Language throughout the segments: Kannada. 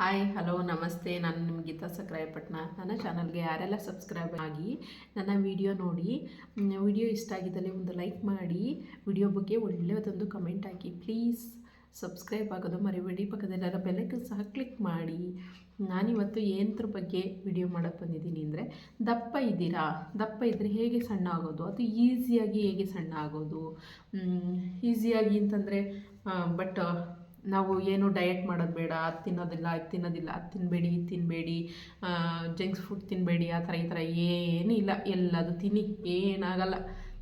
ಹಾಯ್, ಹಲೋ, ನಮಸ್ತೆ. ನಾನು ನಿಮ್ಮ ಗೀತಾ ಸಕ್ರಾಯಪಟ್ಟಣ. ನನ್ನ ಚಾನಲ್ಗೆ ಯಾರೆಲ್ಲ ಸಬ್ಸ್ಕ್ರೈಬ್ ಆಗಿ ನನ್ನ ವಿಡಿಯೋ ನೋಡಿ ವಿಡಿಯೋ ಇಷ್ಟ ಆಗಿದ್ದಲ್ಲಿ ಒಂದು ಲೈಕ್ ಮಾಡಿ, ವಿಡಿಯೋ ಬಗ್ಗೆ ಒಳ್ಳೆಯದೊಂದು ಕಮೆಂಟ್ ಹಾಕಿ. ಪ್ಲೀಸ್ ಸಬ್ಸ್ಕ್ರೈಬ್ ಆಗೋದು ಮರಿಬೇಡಿ. ಪಕ್ಕದಲ್ಲೆಲ್ಲ ಬೆಲ್ಲಕ್ಕೆ ಸಹ ಕ್ಲಿಕ್ ಮಾಡಿ. ನಾನಿವತ್ತು ಏನದ್ರ ಬಗ್ಗೆ ವಿಡಿಯೋ ಮಾಡೋಕ್ಕೆ ಬಂದಿದ್ದೀನಿ ಅಂದರೆ, ದಪ್ಪ ಇದ್ದೀರಾ? ದಪ್ಪ ಇದ್ದರೆ ಹೇಗೆ ಸಣ್ಣ ಆಗೋದು? ಅದು ಈಸಿಯಾಗಿ ಹೇಗೆ ಸಣ್ಣ ಆಗೋದು? ಈಸಿಯಾಗಿ ಅಂತಂದರೆ ಬಟ್ ನಾವು ಏನು ಡಯಟ್ ಮಾಡೋದು ಬೇಡ, ಅದು ತಿನ್ನೋದಿಲ್ಲ, ಇದು ತಿನ್ನೋದಿಲ್ಲ, ಅದು ತಿನ್ನಬೇಡಿ ಇದು ತಿನ್ನಬೇಡಿ ಜಂಕ್ಸ್ ಫುಡ್ ತಿನ್ನಬೇಡಿ ಆ ಥರ ಈ ಥರ ಏನೂ ಇಲ್ಲ. ಎಲ್ಲದು ತಿನ್ನಿ, ಏನಾಗಲ್ಲ.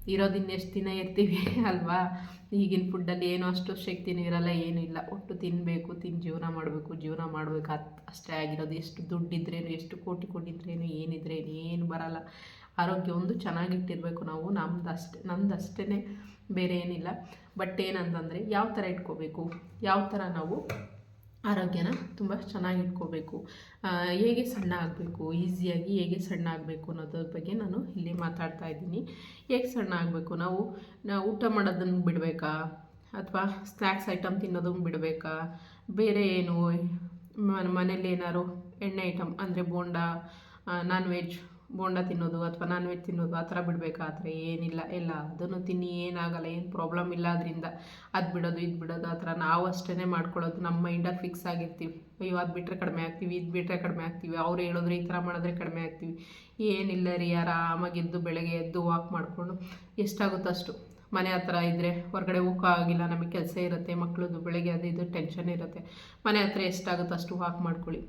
ಇರೋದಿನ್ನ ಎಷ್ಟು ದಿನ ಇರ್ತೀವಿ ಅಲ್ವಾ? ಈಗಿನ ಫುಡ್ಡಲ್ಲಿ ಏನೂ ಅಷ್ಟು ಶಕ್ತಿನೂ ಇರಲ್ಲ, ಏನೂ ಇಲ್ಲ. ಒಟ್ಟು ತಿನ್ನಬೇಕು ತಿಂದು ಜೀವನ ಮಾಡಬೇಕು ಜೀವನ ಮಾಡಬೇಕು. ಅಷ್ಟೇ ಆಗಿರೋದು. ಎಷ್ಟು ದುಡ್ಡಿದ್ರೇನು, ಎಷ್ಟು ಕೋಟಿ ಕೊಟ್ಟಿದ್ರೇನು, ಏನಿದ್ರೇನು, ಏನು ಬರಲ್ಲ. ಆರೋಗ್ಯ ಒಂದು ಚೆನ್ನಾಗಿಟ್ಟಿರಬೇಕು ನಾವು, ನಮ್ದು ಅಷ್ಟೇ ನಮ್ದು ಅಷ್ಟೇ ಬೇರೆ ಏನಿಲ್ಲ. ಬಟ್ ಏನಂತಂದರೆ ಯಾವ ಥರ ಇಟ್ಕೋಬೇಕು? ಯಾವ ಥರ ನಾವು ಆರೋಗ್ಯನ ತುಂಬ ಚೆನ್ನಾಗಿ ಇಟ್ಕೋಬೇಕು ಹೇಗೆ ಸಣ್ಣ ಆಗಬೇಕು? ಈಸಿಯಾಗಿ ಹೇಗೆ ಸಣ್ಣ ಆಗಬೇಕು ಅನ್ನೋದ್ರ ಬಗ್ಗೆ ನಾನು ಇಲ್ಲಿ ಮಾತಾಡ್ತಾ ಇದ್ದೀನಿ. ಹೇಗೆ ಸಣ್ಣ ಆಗಬೇಕು? ನಾವು ಊಟ ಮಾಡೋದನ್ನು ಬಿಡಬೇಕಾ? ಅಥವಾ ಸ್ನ್ಯಾಕ್ಸ್ ಐಟಮ್ ತಿನ್ನೋದನ್ನು ಬಿಡಬೇಕಾ? ಬೇರೆ ಏನು ಮನೇಲಿ ಏನಾದ್ರು ಎಣ್ಣೆ ಐಟಮ್ ಅಂದರೆ ಬೋಂಡ ನಾನ್ ವೆಜ್ ಬೋಂಡ ತಿನ್ನೋದು ಅಥವಾ ನಾನ್ ವೆಜ್ ತಿನ್ನೋದು ಆ ಥರ ಬಿಡಬೇಕಾ ಆ ಥರ ಏನಿಲ್ಲ. ಎಲ್ಲ ಅದನ್ನು ತಿನ್ನಿ, ಏನಾಗಲ್ಲ, ಏನು ಪ್ರಾಬ್ಲಮ್ ಇಲ್ಲ ಅದರಿಂದ ಅದು ಬಿಡೋದು, ಇದು ಬಿಡೋದು ಆ ಥರ ನಾವು ಅಷ್ಟೇ ಮಾಡ್ಕೊಳ್ಳೋದು. ನಮ್ಮ ಮೈಂಡಲ್ಲಿ ಫಿಕ್ಸ್ ಆಗಿರ್ತೀವಿ. ಅಯ್ಯೋ, ಅದು ಬಿಟ್ಟರೆ ಕಡಿಮೆ ಆಗ್ತೀವಿ, ಇದು ಬಿಟ್ಟರೆ ಕಡಿಮೆ ಆಗ್ತೀವಿ, ಅವ್ರು ಹೇಳಿದ್ರೆ ಈ ಥರ ಮಾಡಿದ್ರೆ ಕಡಿಮೆ ಆಗ್ತೀವಿ. ಏನಿಲ್ಲ ರೀ ಆರಾಮಾಗಿ ಎದ್ದು ಬೆಳಗ್ಗೆ ಎದ್ದು ವಾಕ್ ಮಾಡಿಕೊಂಡು ಎಷ್ಟಾಗುತ್ತೋ ಅಷ್ಟು. ಮನೆ ಹತ್ರ ಇದ್ದರೆ ಹೊರಗಡೆ ಹೋಗೋಕ್ಕಾಗಿಲ್ಲ ನಮಗೆ ಕೆಲಸ ಇರುತ್ತೆ ಮಕ್ಕಳದ್ದು ಬೆಳಗ್ಗೆ ಅದು ಇದು ಟೆನ್ಷನ್ ಇರುತ್ತೆ. ಮನೆ ಹತ್ರ ಎಷ್ಟಾಗುತ್ತೋ ಅಷ್ಟು ವಾಕ್ ಮಾಡ್ಕೊಳ್ಳಿ.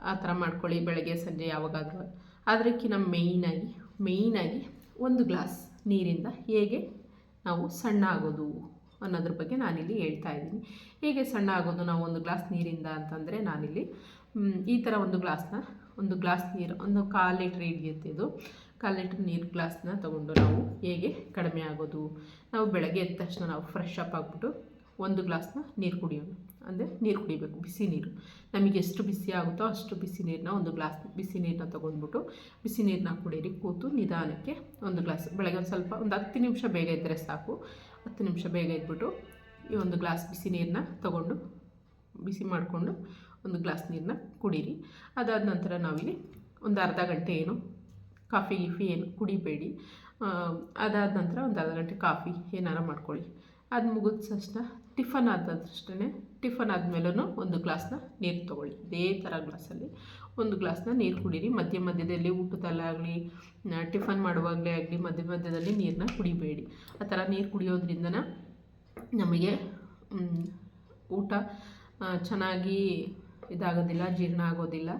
ಆ ಥರ ಮಾಡ್ಕೊಳ್ಳಿ ಬೆಳಗ್ಗೆ, ಸಂಜೆ ಯಾವಾಗಾದರೂ. ಅದಕ್ಕಿಂತ ಮೇಯ್ನಾಗಿ ಮೇಯ್ನಾಗಿ ಒಂದು ಗ್ಲಾಸ್ ನೀರಿಂದ ಹೇಗೆ ನಾವು ಸಣ್ಣ ಆಗೋದು ಅನ್ನೋದ್ರ ಬಗ್ಗೆ ನಾನಿಲ್ಲಿ ಹೇಳ್ತಾ ಇದ್ದೀನಿ. ಹೇಗೆ ಸಣ್ಣ ಆಗೋದು ನಾವು ಒಂದು ಗ್ಲಾಸ್ ನೀರಿಂದ ಅಂತಂದರೆ ನಾನಿಲ್ಲಿ ಈ ಥರ ಒಂದು ಗ್ಲಾಸ್ನ ಒಂದು ಗ್ಲಾಸ್ ನೀರು, ಒಂದು ಕಾಲು ಲೀಟ್ರ್ ಹಿಡಿಯುತ್ತೆ ಇದು. ಕಾಲು ಲೀಟ್ರ್ ನೀರು ಗ್ಲಾಸ್ನ ತೊಗೊಂಡು ನಾವು ಹೇಗೆ ಕಡಿಮೆ ಆಗೋದು? ನಾವು ಬೆಳಗ್ಗೆ ಎದ್ದ ತಕ್ಷಣ ನಾವು ಫ್ರೆಶ್ ಅಪ್ ಆಗಿಬಿಟ್ಟು ಒಂದು ಗ್ಲಾಸ್ನ ನೀರು ಕುಡಿಯೋಣ. ಅಂದರೆ ನೀರು ಕುಡಿಬೇಕು, ಬಿಸಿ ನೀರು. ನಮಗೆ ಎಷ್ಟು ಬಿಸಿ ಆಗುತ್ತೋ ಅಷ್ಟು ಬಿಸಿ ನೀರನ್ನ ಒಂದು ಗ್ಲಾಸ್, ಬಿಸಿ ನೀರನ್ನ ತೊಗೊಂಡ್ಬಿಟ್ಟು ಬಿಸಿ ನೀರನ್ನ ಕುಡೀರಿ, ಕೂತು ನಿಧಾನಕ್ಕೆ ಒಂದು ಗ್ಲಾಸ್, ಬೆಳಗ್ಗೆ ಒಂದು ಸ್ವಲ್ಪ ಒಂದು ಹತ್ತು ನಿಮಿಷ ಬೇಗ ಇದ್ದರೆ ಸಾಕು. ಹತ್ತು ನಿಮಿಷ ಬೇಗ ಇದ್ಬಿಟ್ಟು ಈ ಒಂದು ಗ್ಲಾಸ್ ಬಿಸಿ ನೀರನ್ನ ತೊಗೊಂಡು, ಬಿಸಿ ಮಾಡಿಕೊಂಡು ಒಂದು ಗ್ಲಾಸ್ ನೀರನ್ನ ಕುಡೀರಿ. ಅದಾದ ನಂತರ ನಾವಿಲ್ಲಿ ಒಂದು ಅರ್ಧ ಗಂಟೆ ಏನು ಕಾಫಿ, ಗಿಫಿ ಏನು ಕುಡಿಬೇಡಿ. ಅದಾದ ನಂತರ ಒಂದು ಅರ್ಧ ಗಂಟೆ ಕಾಫಿ ಏನಾರು ಮಾಡ್ಕೊಳ್ಳಿ. ಅದು ಮುಗಿದ ತಕ್ಷಣ ಟಿಫನ್ ಆದ ತಕ್ಷಣ ಟಿಫನ್ ಆದಮೇಲೂ ಒಂದು ಗ್ಲಾಸ್ನ ನೀರು ತೊಗೊಳ್ಳಿ. ಇದೇ ಥರ ಗ್ಲಾಸಲ್ಲಿ ಒಂದು ಗ್ಲಾಸ್ನ ನೀರು ಕುಡೀರಿ. ಮಧ್ಯ ಮಧ್ಯದಲ್ಲಿ ಊಟದಲ್ಲಾಗಲಿ ಟಿಫನ್ ಮಾಡುವಾಗಲೇ ಆಗಲಿ, ಮಧ್ಯ ಮಧ್ಯದಲ್ಲಿ ನೀರನ್ನ ಕುಡಿಬೇಡಿ. ಆ ಥರ ನೀರು ಕುಡಿಯೋದ್ರಿಂದ ನಮಗೆ ಊಟ ಚೆನ್ನಾಗಿ ಇದಾಗೋದಿಲ್ಲ, ಜೀರ್ಣ ಆಗೋದಿಲ್ಲ.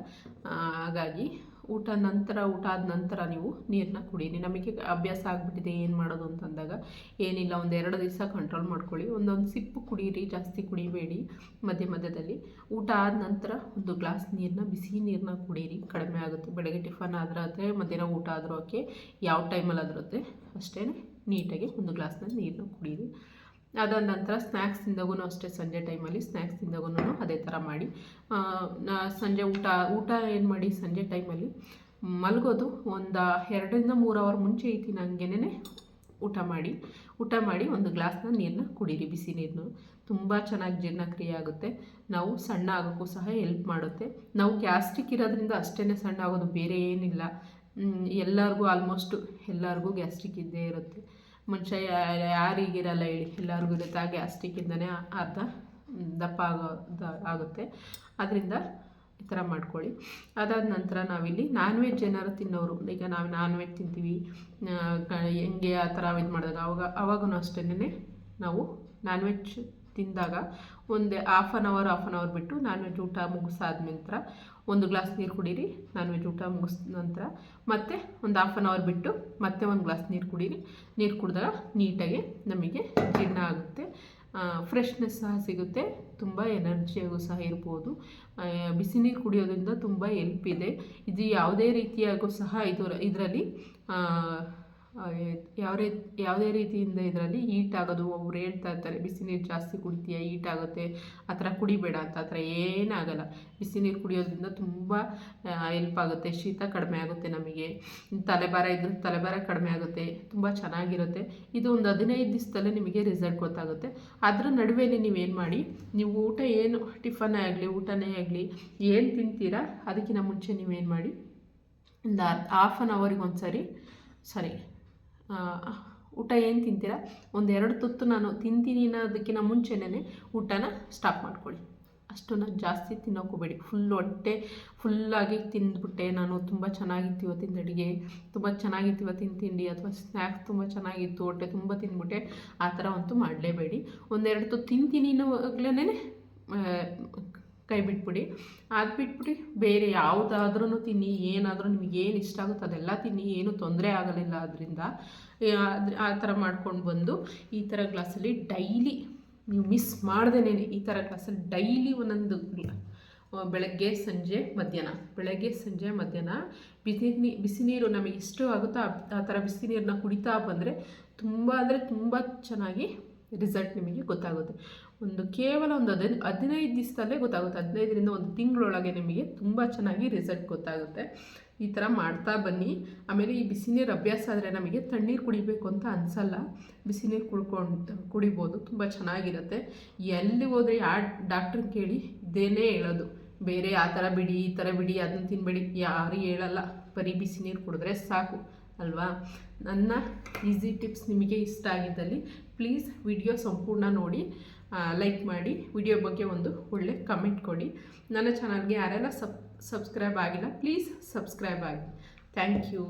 ಹಾಗಾಗಿ ಊಟ ನಂತರ, ಊಟ ಆದ ನಂತರ ನೀವು ನೀರನ್ನ ಕುಡೀರಿ ನಮಗೆ ಅಭ್ಯಾಸ ಆಗಿಬಿಟ್ಟಿದೆ, ಏನು ಮಾಡೋದು ಅಂತಂದಾಗ, ಏನಿಲ್ಲ, ಒಂದು ಎರಡು ದಿವಸ ಕಂಟ್ರೋಲ್ ಮಾಡ್ಕೊಳ್ಳಿ. ಒಂದೊಂದು ಸಿಪ್ಪು ಕುಡೀರಿ, ಜಾಸ್ತಿ ಕುಡಿಬೇಡಿ ಮಧ್ಯ ಮಧ್ಯದಲ್ಲಿ. ಊಟ ಆದ ನಂತರ ಒಂದು ಗ್ಲಾಸ್ ನೀರನ್ನ ಬಿಸಿ ನೀರನ್ನ ಕುಡೀರಿ. ಕಡಿಮೆ ಆಗುತ್ತೆ. ಬೆಳಗ್ಗೆ ಟಿಫನ್ ಆದ್ರೆ ಮಧ್ಯಾಹ್ನ ಊಟ ಆದರೂ ಓಕೆ ಯಾವ ಟೈಮಲ್ಲಿ ಆದರೂ ಅಷ್ಟೇ ನೀಟಾಗಿ ಒಂದು ಗ್ಲಾಸ್ನ ನೀರನ್ನ ಕುಡೀರಿ. ಅದಾದ ನಂತರ ಸ್ನ್ಯಾಕ್ಸ್ ತಿಂದಾಗೂ ಅಷ್ಟೇ ಸಂಜೆ ಟೈಮಲ್ಲಿ ಸ್ನ್ಯಾಕ್ಸ್ ತಿಂದಾಗೂ ಅದೇ ಥರ ಮಾಡಿ. ಸಂಜೆ ಊಟ ಊಟ ಏನು ಮಾಡಿ ಸಂಜೆ ಟೈಮಲ್ಲಿ ಮಲಗೋದು ಒಂದು ಎರಡರಿಂದ ಮೂರು ಅವರ್ ಮುಂಚೆ ಐತಿ ನನಗೇನೆ ಊಟ ಮಾಡಿ. ಊಟ ಮಾಡಿ ಒಂದು ಗ್ಲಾಸ್ನ ನೀರನ್ನ ಕುಡೀರಿ ಬಿಸಿ ನೀರನ್ನು ತುಂಬ ಚೆನ್ನಾಗಿ ಜೀರ್ಣಕ್ರಿಯೆ ಆಗುತ್ತೆ. ನಾವು ಸಣ್ಣ ಆಗೋಕ್ಕೂ ಸಹ ಹೆಲ್ಪ್ ಮಾಡುತ್ತೆ. ನಾವು ಗ್ಯಾಸ್ಟ್ರಿಕ್ ಇರೋದ್ರಿಂದ ಅಷ್ಟೇ ಸಣ್ಣ ಆಗೋದು ಬೇರೆ ಏನಿಲ್ಲ. ಎಲ್ಲರಿಗೂ ಆಲ್ಮೋಸ್ಟು ಎಲ್ಲರಿಗೂ ಗ್ಯಾಸ್ಟ್ರಿಕ್ ಇದ್ದೇ ಇರುತ್ತೆ. ಮನುಷ್ಯ ಯಾರಿಗಿರಲ್ಲ ಹೇಳಿ. ಎಲ್ಲರಿಗೂ ಇರುತ್ತೆ. ಆ ಗ್ಯಾಸ್ಟಿಕ್ಕಿಂದನೇ ಅರ್ಧ ದಪ್ಪ ಆಗೋ ಆಗುತ್ತೆ. ಅದರಿಂದ ಈ ಥರ ಮಾಡ್ಕೊಳ್ಳಿ. ಅದಾದ ನಂತರ ನಾವಿಲ್ಲಿ ನಾನ್ ವೆಜ್ ಏನಾರು ತಿನ್ನೋರು. ಈಗ ನಾವು ನಾನ್ ವೆಜ್ ತಿಂತೀವಿ ಹೆಂಗೆ ಆ ಥರ ಇದು ಮಾಡಿದಾಗ ಅವಾಗ ಅವಾಗೂ ಅಷ್ಟೇ ನಾವು ನಾನ್ ವೆಜ್ ತಿಂದಾಗ ಒಂದು half an hour half an hour ಬಿಟ್ಟು ನಾನ್ ವೆಜ್ ಊಟ ಮುಗಿಸಾದ ನಂತರ ಒಂದು ಗ್ಲಾಸ್ ನೀರು ಕುಡೀರಿ ನಾನ್ ವೆಜ್ ಊಟ ಮುಗಿಸಿದ ನಂತರ ಮತ್ತೆ ಒಂದು ಹಾಫ್ ಆನ್ ಅವರ್ ಬಿಟ್ಟು ಮತ್ತೆ ಒಂದು ಗ್ಲಾಸ್ ನೀರು ಕುಡೀರಿ. ನೀರು ಕುಡಿದಾಗ ನೀಟಾಗಿ ನಮಗೆ ಜೀರ್ಣ ಆಗುತ್ತೆ. ಫ್ರೆಶ್ನೆಸ್ ಸಹ ಸಿಗುತ್ತೆ. ತುಂಬ ಎನರ್ಜಿಯಾಗೂ ಸಹ ಇರ್ಬೋದು. ಬಿಸಿ ನೀರು ಕುಡಿಯೋದ್ರಿಂದ ತುಂಬ ಎಲ್ಪ್ ಇದೆ. ಇದು ಯಾವುದೇ ರೀತಿಯಾಗೂ ಸಹ ಇದು ಇದರಲ್ಲಿ ಯಾವ ರೀ ಯಾವುದೇ ರೀತಿಯಿಂದ ಇದರಲ್ಲಿ ಹೀಟ್ ಆಗೋದು ಒಬ್ರು ಹೇಳ್ತಾ ಇರ್ತಾರೆ, ಬಿಸಿ ನೀರು ಜಾಸ್ತಿ ಕುಡಿತೀಯ ಹೀಟ್ ಆಗುತ್ತೆ, ಆ ಥರ ಕುಡಿಬೇಡ ಅಂತ, ಆ ಥರ ಏನಾಗಲ್ಲ ಬಿಸಿ ನೀರು ಕುಡಿಯೋದ್ರಿಂದ ತುಂಬ ಹೆಲ್ಪ್ ಆಗುತ್ತೆ, ಶೀತ ಕಡಿಮೆ ಆಗುತ್ತೆ ನಮಗೆ. ತಲೆಭಾರ ಇದ್ರೆ ತಲೆಭಾರ ಕಡಿಮೆ ಆಗುತ್ತೆ, ತುಂಬ ಚೆನ್ನಾಗಿರುತ್ತೆ. ಇದು ಒಂದು ಹದಿನೈದು ದಿವಸದಲ್ಲೇ ನಿಮಗೆ ರಿಸಲ್ಟ್ ಗೊತ್ತಾಗುತ್ತೆ. ಅದರ ನಡುವೆನೇ ನೀವೇನು ಮಾಡಿ, ನೀವು ಊಟ ಏನು ಟಿಫನ್ ಆಗಲಿ, ಊಟನೇ ಆಗಲಿ, ಏನು ತಿಂತೀರಾ, ಅದಕ್ಕಿಂತ ಮುಂಚೆ ನೀವೇನು ಮಾಡಿ, ಒಂದು ಹಾಫ್ ಆನ್ ಅವರಿಗೆ ಒಂದು ಸರಿ ಸರಿ ಊಟ ಏನು ತಿಂತೀರಾ? ಒಂದೆರಡು ತುತ್ತು ನಾನು ತಿಂತೀನಿ ಅನ್ನೋದಕ್ಕಿಂತ ಮುಂಚೆನೇ ಊಟನ ಸ್ಟಾಪ್ ಮಾಡ್ಕೊಳ್ಳಿ. ನಾನು ಜಾಸ್ತಿ ತಿನ್ನೋಕೋಬೇಡಿ ಫುಲ್ ಹೊಟ್ಟೆ ಫುಲ್ಲಾಗಿ ತಿಂದ್ಬಿಟ್ಟೆ. ನಾನು ತುಂಬ ಚೆನ್ನಾಗಿತ್ತು ಇವತ್ತಿನ ಅಡುಗೆ. ತುಂಬ ಚೆನ್ನಾಗಿತ್ತು ಇವತ್ತಿನ ತಿಂಡಿ ಅಥವಾ ಸ್ನ್ಯಾಕ್ಸ್ ತುಂಬ ಚೆನ್ನಾಗಿತ್ತು. ಹೊಟ್ಟೆ ತುಂಬ ತಿಂದ್ಬಿಟ್ಟೆ. ಆ ಥರ ಅಂತೂ ಮಾಡಲೇಬೇಡಿ. ಒಂದೆರಡು ತುತ್ತು ತಿಂತೀನಿ ಅನ್ನೋವಾಗ್ಲೇ ಕೈ ಬಿಟ್ಬಿಡಿ. ಅದು ಬಿಟ್ಬಿಡಿ ಬೇರೆ ಯಾವುದಾದ್ರೂ ತಿನ್ನಿ, ಏನಾದರೂ ನಿಮಗೆ ಏನು ಇಷ್ಟ ಆಗುತ್ತೋ ಅದೆಲ್ಲ ತಿನ್ನಿ, ಏನು ತೊಂದರೆ ಆಗಲಿಲ್ಲ ಅದರಿಂದ ಆ ಥರ ಮಾಡ್ಕೊಂಡು ಬಂದು ಈ ಥರ ಗ್ಲಾಸಲ್ಲಿ ಡೈಲಿ ನೀವು ಮಿಸ್ ಮಾಡ್ದೇನೆ ಈ ಥರ ಗ್ಲಾಸಲ್ಲಿ ಡೈಲಿ ಒಂದೊಂದು ಬೆಳಗ್ಗೆ, ಸಂಜೆ, ಮಧ್ಯಾಹ್ನ. ಬೆಳಗ್ಗೆ, ಸಂಜೆ, ಮಧ್ಯಾಹ್ನ. ಬಿಸಿ ನೀ, ಬಿಸಿ ನೀರು ನಮಗೆ ಇಷ್ಟು ಆಗುತ್ತೋ? ಆ ಥರ ಬಿಸಿ ನೀರನ್ನ ಕುಡಿತಾ ಬಂದರೆ ತುಂಬ ಅಂದರೆ ತುಂಬ ಚೆನ್ನಾಗಿ ರಿಸಲ್ಟ್ ನಿಮಗೆ ಗೊತ್ತಾಗುತ್ತೆ. ಒಂದು ಕೇವಲ ಒಂದು ಹದಿನೈದು ಹದಿನೈದು ದಿವಸದಲ್ಲೇ ಗೊತ್ತಾಗುತ್ತೆ. ಹದಿನೈದರಿಂದ ಒಂದು ತಿಂಗಳೊಳಗೆ ನಿಮಗೆ ತುಂಬ ಚೆನ್ನಾಗಿ ರಿಸಲ್ಟ್ ಗೊತ್ತಾಗುತ್ತೆ. ಈ ಥರ ಮಾಡ್ತಾ ಬನ್ನಿ. ಆಮೇಲೆ ಈ ಬಿಸಿ ನೀರು ಅಭ್ಯಾಸ ಆದರೆ ನಮಗೆ ತಣ್ಣೀರು ಕುಡಿಬೇಕು ಅಂತ ಅನಿಸಲ್ಲ. ಬಿಸಿ ನೀರು ಕುಡ್ಕೊಂಡು, ಕುಡಿಬೋದು. ತುಂಬ ಚೆನ್ನಾಗಿರುತ್ತೆ. ಎಲ್ಲಿ ಹೋದರೆ ಯಾ ಡಾಕ್ಟ್ರಿಗೆ ಕೇಳಿ ಇದೇನೇ ಹೇಳೋದು. ಬೇರೆ ಆ ಥರ ಬಿಡಿ, ಈ ಥರ ಬಿಡಿ, ಅದನ್ನ ತಿನ್ಬೇಡಿ. ಯಾರು ಹೇಳಲ್ಲ. ಬರೀ ಬಿಸಿ ನೀರು ಕುಡಿದ್ರೆ ಸಾಕು, ಅಲ್ವಾ? ನನ್ನ ಈಸಿ ಟಿಪ್ಸ್ ನಿಮಗೆ ಇಷ್ಟ ಆಗಿದ್ದಲ್ಲಿ ಪ್ಲೀಸ್ ವಿಡಿಯೋ ಸಂಪೂರ್ಣ ನೋಡಿ ಲೈಕ್ ಮಾಡಿ ವಿಡಿಯೋ ಬಗ್ಗೆ ಒಂದು ಒಳ್ಳೆ ಕಮೆಂಟ್ ಕೊಡಿ. ನನ್ನ ಚಾನಲ್ಗೆ ಯಾರೆಲ್ಲ ಸಬ್ ಸಬ್ಸ್ಕ್ರೈಬ್ ಆಗಿಲ್ಲ ಪ್ಲೀಸ್ ಸಬ್ಸ್ಕ್ರೈಬ್ ಆಗಿ. Thank you